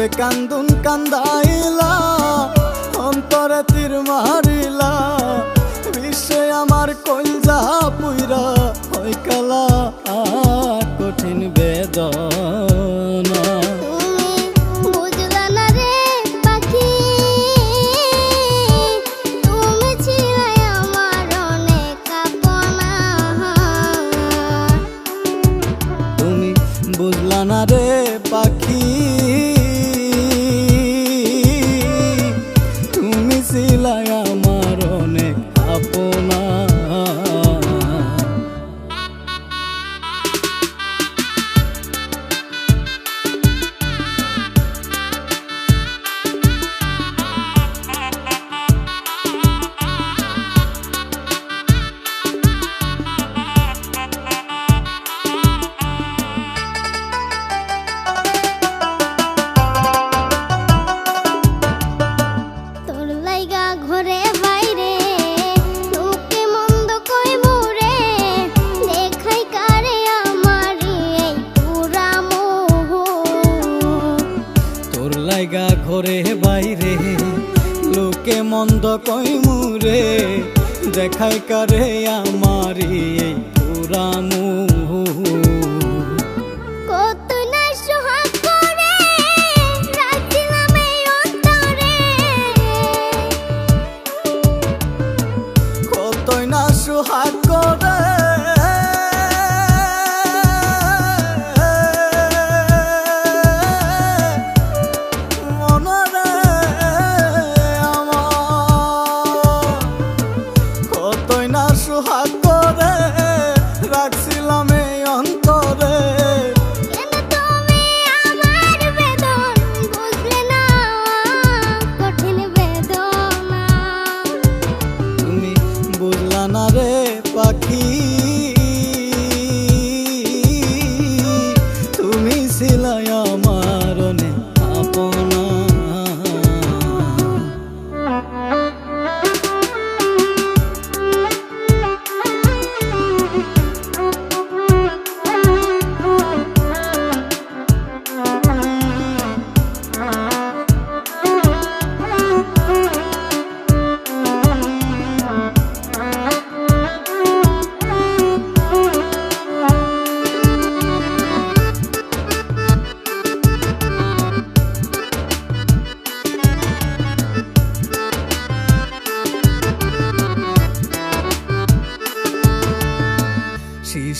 যে কান্দুন কান্দাইলা, অন্তরে তীর মারিলা বিশ্বে আমার কইল কলজা পুইরা, ওই কালা কঠিন বে হয়েছিল আমার অনেক আপনা ঘরে বাইরে লোকে মন্দ কই মুরে দেখাই কারে আমারি এই পুরা সোহাগ করে।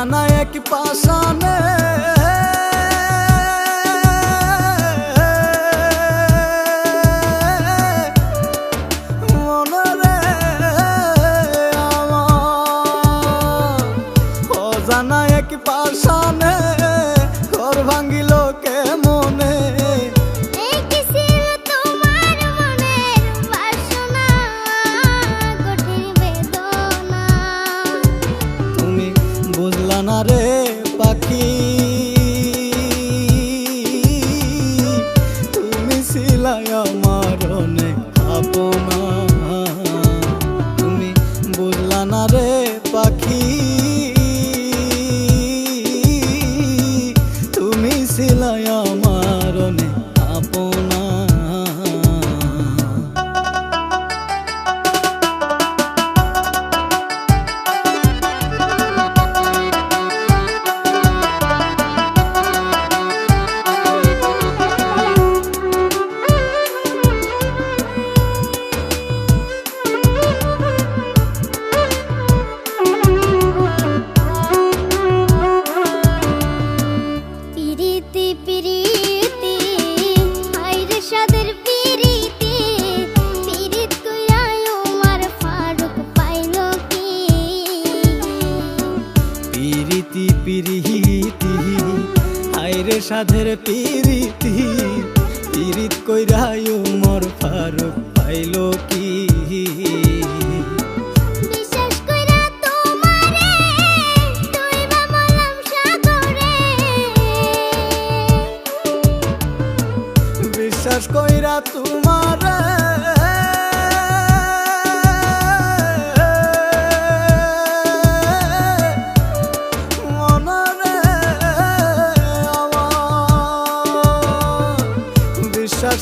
जाना एक पासा में দিলাই আমার অনেক আপনা। তুমি বুঝলা না পাখি। তুমি সিলাই সাধের পিরিতি পিরিত কইরায়ু মোর ফারুক পাইল কি? বিশ্বাস কইরা তোমার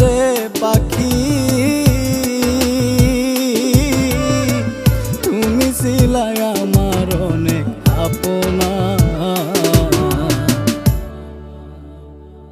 রে পাখি। তুমি সিলায়া